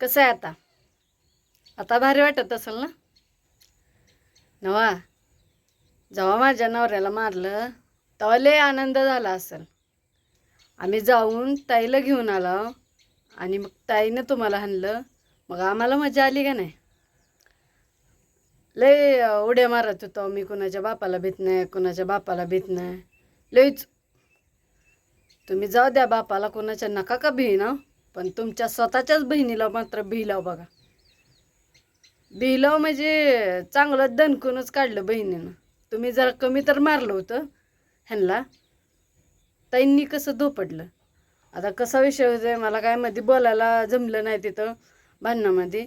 कसं आहे आता? आता भारी वाटत असेल ना? नवा जेव्हा माझ्या नवऱ्याला मारलं तेव्हा लय आनंद झाला असेल. आम्ही जाऊन ताईला घेऊन आलो आणि मग ताईनं तुम्हाला हाणलं. मग आम्हाला मजा आली का नाही? लय उड्या मारत होतो मी कुणाच्या बापाला भीत नाही कुणाच्या बापाला भीत नाही. लयच. तुम्ही जाऊ द्या बापाला कोणाच्या नका का भिना पण तुमच्या स्वतःच्याच बहिणीला मात्र भिलाव बघा. भिलाव म्हणजे चांगलं दणकूनच काढलं बहिणीनं. तुम्ही जरा कमी तर मारलं होतं ह्यांना. ताईंनी कसं धोपडलं? आता कसा विषय होतोय? मला काय मध्ये बोलायला जमलं नाही तिथं भांडणामध्ये.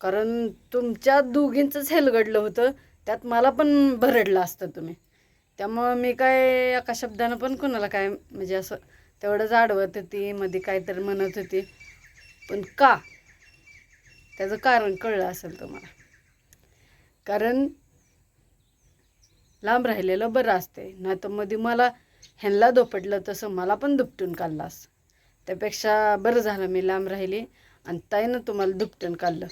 कारण तुमच्या दोघींचंच हेलगडलं होतं. त्यात मला पण भरडलं असतं तुम्ही. त्यामुळं मी काय एका शब्दानं पण कोणाला काय म्हणजे असं तेवढंच आडवत होती मध्ये काहीतरी म्हणत होती. पण का? त्याचं कारण कळलं असेल तुम्हाला. कारण लांब राहिलेलं बरं असते नाही तर मध्ये मला ह्यांना दोपटलं तसं मला पण दुपटून काढलास असं. त्यापेक्षा बरं झालं मी लांब राहिली आणि ताईनं तुम्हाला दुपटून काढलं.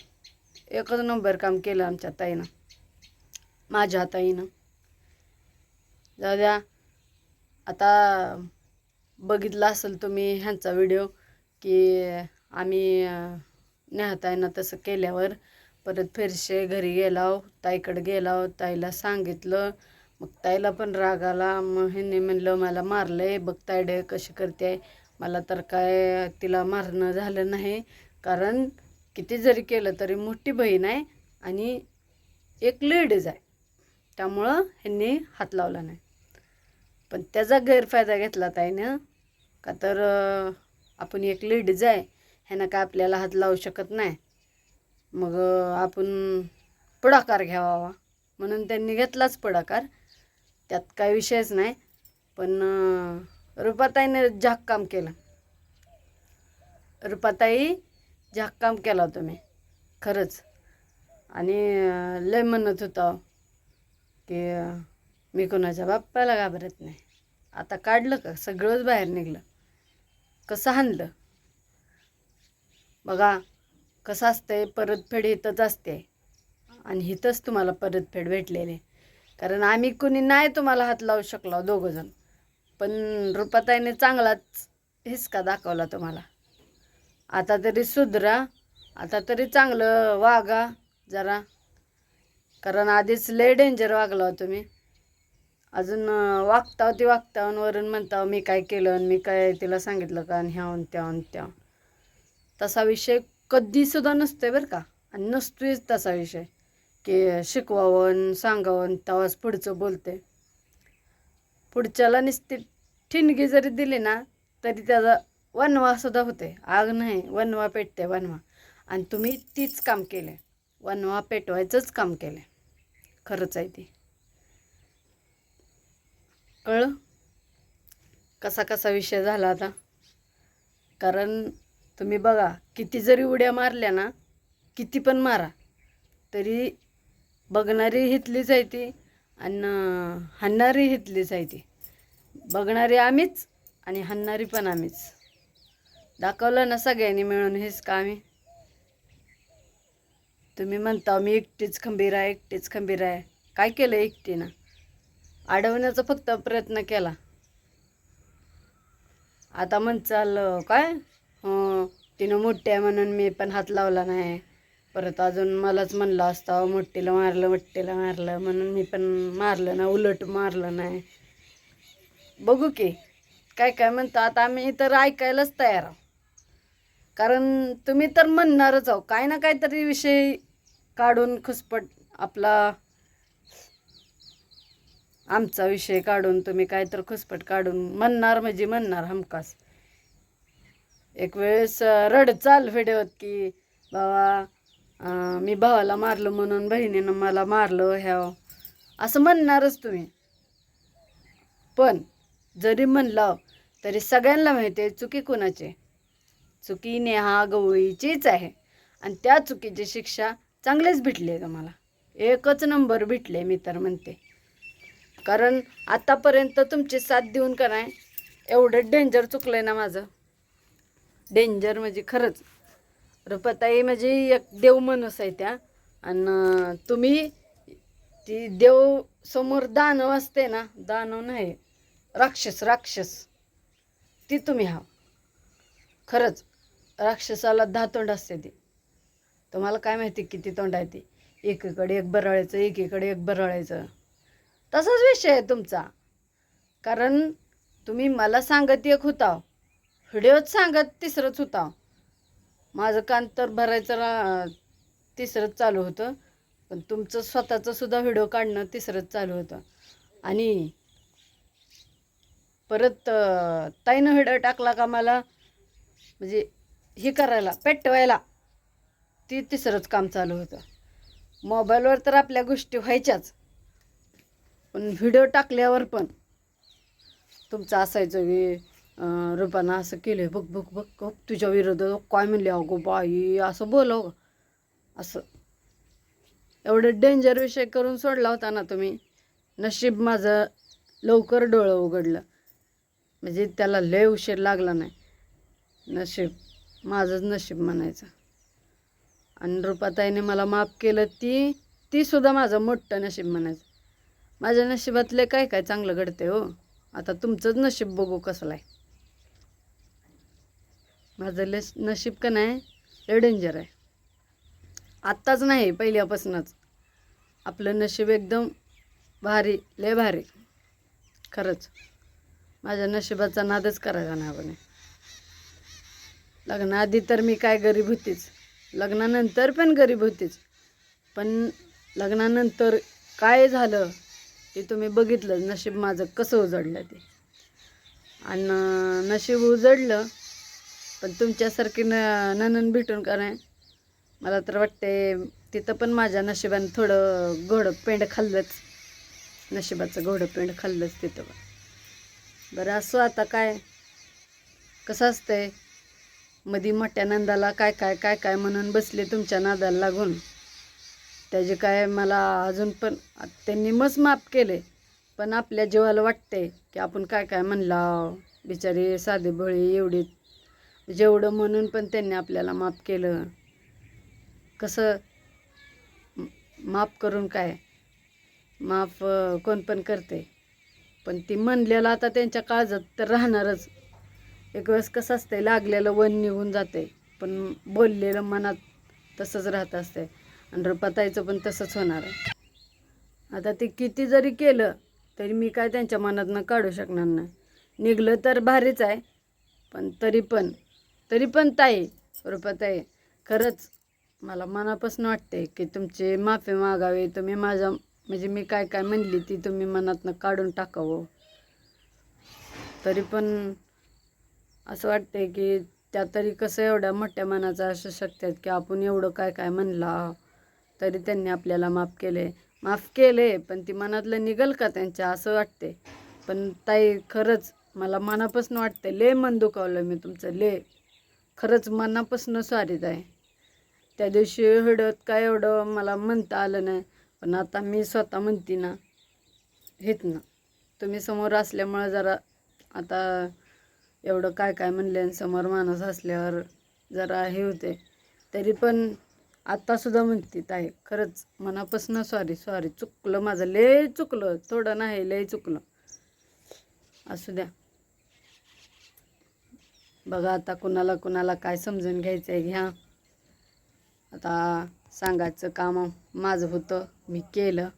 एकच नंबर काम केलं आमच्या ताईनं. माझ्या ताईनं. जाऊ द्या. आता बघितला असेल तुम्ही ह्यांचा व्हिडिओ की आम्ही अं, तसं केल्यावर परत फिरशे घरी गेलाव हो, ताईकडे गेलाव हो, ताईला सांगितलं. मग ताईला पण राग आला. मग ह्यांनी म्हणलं मला मारलं आहे बघ तायडे कशी करते मला तर काय तिला मारणं झालं नाही. कारण किती जरी केलं तरी मोठी बहीण आहे आणि एक लेडीज आहे. त्यामुळं ह्यांनी हात लावला नाही. पण त्याचा गैरफायदा घेतला ताईनं का तर आपण एक लेडीज आहे ह्यानं काय आपल्याला हात लावू शकत नाही. मग आपण पुढाकार घ्यावा. म्हणून त्यांनी घेतलाच पुढाकार. त्यात काय विषयच नाही. पण रुपाताईने झाक काम केलं. रुपाताई झाककाम काम केला तुम्ही. खरंच. आणि लय म्हणत होता की मी कोणाच्या बाप्पाला घाबरत नाही. आता काढलं का? सगळंच बाहेर निघलं. कसं हाणलं? बघा कसं असतंय परतफेड इथंच असते. आणि इथंच तुम्हाला परतफेड भेटलेली. कारण आम्ही कुणी नाही तुम्हाला हात लावू शकलो दोघंजण. पण रुपाताईने चांगलाच हिसका दाखवला तुम्हाला. आता तरी सुधरा आता तरी चांगलं वागा जरा. कारण आधीच लय डेंजर वागला हो तुम्ही. अजून वागताव ते वागताव वरून म्हणताव मी काय केलं आणि मी काय तिला सांगितलं का? आणि ह्यावून त्याहून त्या तसा विषय कधीसुद्धा नसतोय बरं का. आणि नसतोयच तसा विषय. की शिकवावं सांगावं तेव्हाच पुढचं बोलते पुढच्याला नुसती ठिणगी जरी दिली ना तरी त्याचा वनवासुद्धा होते आग नाही वनवा पेटते वनवा आणि तुम्ही तीच काम केले वनवा पेटवायचंच काम केलं खरंच आहे ती. कळलं? कसा कसा विषय झाला आता? कारण तुम्ही बघा किती जरी उड्या मारल्या ना किती पण मारा तरी बघणारी हितलीच आहे ती आणि हाणणारी हितलीच आहे ती. बघणारी आम्हीच आणि हाणणारी पण आम्हीच. दाखवलं ना सगळ्यांनी मिळून हेच का आम्ही तुम्ही म्हणता मी एकटीच खंबीर आहे एकटीच खंबीर आहे. काय केलं एकटीनं? अडवण्याचा फक्त प्रयत्न केला. आता म्हणचाल काय? तिनं मोठी आहे म्हणून मी पण हात लावला नाही. परत अजून मलाच म्हणलं असतं मोठीला मारलं मोठीला मारलं म्हणून मी पण मारलं ना उलट मारलं नाही. बघू की काय काय म्हणतो आता आम्ही तर ऐकायलाच तयार आहोत. कारण तुम्ही तर म्हणणारच आहो काय ना काहीतरी विषय काढून खुसपट आपला आमचा विषय काढून तुम्ही काय तर खुसपट काढून म्हणणार म्हणजे म्हणणार हमखास. एक वेळेस रड चाल व्हिडिओत की बाबा मी भावाला मारलं म्हणून बहिणीनं मला मारलं ह्या. असं म्हणणारच तुम्ही. पण जरी म्हणलं तरी सगळ्यांना माहिती आहे चुकी कोणाची चुकी नेहा गवळीचीच आहे. आणि त्या चुकीची शिक्षा चांगलीच भेटली आहे तुम्हाला एकच नंबर भेटले मी तर म्हणते. कारण आतापर्यंत तुमची साथ देऊन का नाही एवढं डेंजर चुकलं आहे ना माझं. डेंजर म्हणजे खरंच. रुपाताई म्हणजे एक देव माणूस आहे त्या. आणि तुम्ही ती देव समोर दानव असते ना दानव नाही राक्षस राक्षस. ती तुम्ही हा. खरंच राक्षसाला दहा तोंड असते ती. तुम्हाला काय माहिती किती तोंड आहे ती? एकीकडे एक बरळायचं एकीकडे एक बरळायचं तसाच विषय आहे तुमचा. कारण तुम्ही मला सांगत एक होता. व्हिडिओत सांगत तिसरंच होता. माझं कान तर भरायचं तिसरंच चालू होतं. पण तुमचं स्वतःचं सुद्धा व्हिडिओ काढणं तिसरंच चालू होतं. आणि परत ताईनं व्हिडिओ टाकला का मला? म्हणजे हे करायला पेटवायला ती तिसरंच काम चालू होतं. मोबाईलवर तर आपल्या गोष्टी व्हायच्याच. पण व्हिडिओ टाकल्यावर पण तुमचं असायचं की रुपानं असं केलं बघ बघ बघ बघ, तुझ्या विरोधात काय म्हणले अगो बाई असं बोलव असं. एवढं डेंजर विषय करून सोडला होता ना तुम्ही. नशीब माझं लवकर डोळं उघडलं. म्हणजे त्याला लय उशीर लागला नाही. नशीब माझंच नशीब म्हणायचं. आणि रुपाताईने मला माफ केलं ती ती सुद्धा माझं मोठं नशीब म्हणायचं. माझ्या नशिबातले काय काय चांगलं घडते हो. आता तुमचंच नशीब बघू कसलं आहे. माझं लय नशीब का नाही लय डेंजर आहे. आत्ताच नाही पहिल्यापासूनच. आपलं नशीब एकदम भारी लय भारी. खरंच. माझ्या नशिबाचा नादच करायचा नाही आपण लग्नाआधी तर मी काय गरीब होतीच. लग्नानंतर पण गरीब होतीच. पण लग्नानंतर काय झालं? ते तुम्ही बघितलं नशीब माझं कसं उजडलं ते. आणि नशीब उजडलं पण तुमच्यासारखी न ननन भेटून का नाही? मला तर वाटते तिथं पण माझ्या नशिबाने थोडं घोडं पेंड खाल्लंच. नशिबाचं घोडं पेंड खाल्लंच तिथं पण. बरं असो आता काय? कसं असतंय? मधी मोठ्या नंदाला काय काय काय काय म्हणून बसले तुमच्या नादाला लागून? त्याचे काय मला अजून पण त्यांनी मस्त माफ केले पण आपल्या जीवाला वाटते की आपण काय काय म्हणला बिचारी साधे भोळी एवढी. जेवढं म्हणून पण त्यांनी आपल्याला माफ केलं. कसं माफ करून काय? माफ कोण पण करते पण ती म्हणलेलं आता त्यांच्या काळजात तर राहणारच. एक वेळेस कसं असते लागलेलं वन निघून जाते पण बोललेलं मनात तसंच राहत असते आणि रुपाताईचं पण तसंच होणार आहे. आता ते किती जरी केलं तरी मी काय त्यांच्या मनातनं काढू शकणार नाही. निघलं तर भारीच आहे पण तरी पण तरी पण ताई रुपाताई खरंच मला मनापासून वाटते की तुमची माफी मागावी तुम्ही माझ्या म्हणजे मी काय काय म्हणली ती तुम्ही मनातनं काढून टाकावं. तरी पण असं वाटते की त्या तरी कसं एवढ्या मोठ्या मनाचं असू शकतात की आपण एवढं काय काय म्हणला तरी त्यांनी आपल्याला माफ केले. माफ केले पण ती मनातलं निघल का त्यांच्या असं वाटते. पण ताई खरंच मला मनापासून वाटते ले मन दुखावलं मी तुमचं ले खरंच मनापासून स्वारीत आहे त्या दिवशी हडत काय एवढं मला म्हणता आलं नाही पण आता मी स्वतः म्हणते ना हेच ना. तुम्ही समोर असल्यामुळं जरा आता एवढं काय काय म्हणले आणि समोर माणूस असल्यावर जरा हे होते. तरी पण आत्तासुद्धा म्हणते आहे खरंच मनापासून सॉरी सॉरी चुकलं माझं. लय चुकलं. थोडं नाही लय चुकलं. असू द्या. बघा आता कुणाला कुणाला काय समजून घ्यायचं आहे घ्या. आता सांगायचं काम माझं होतं. मी केलं.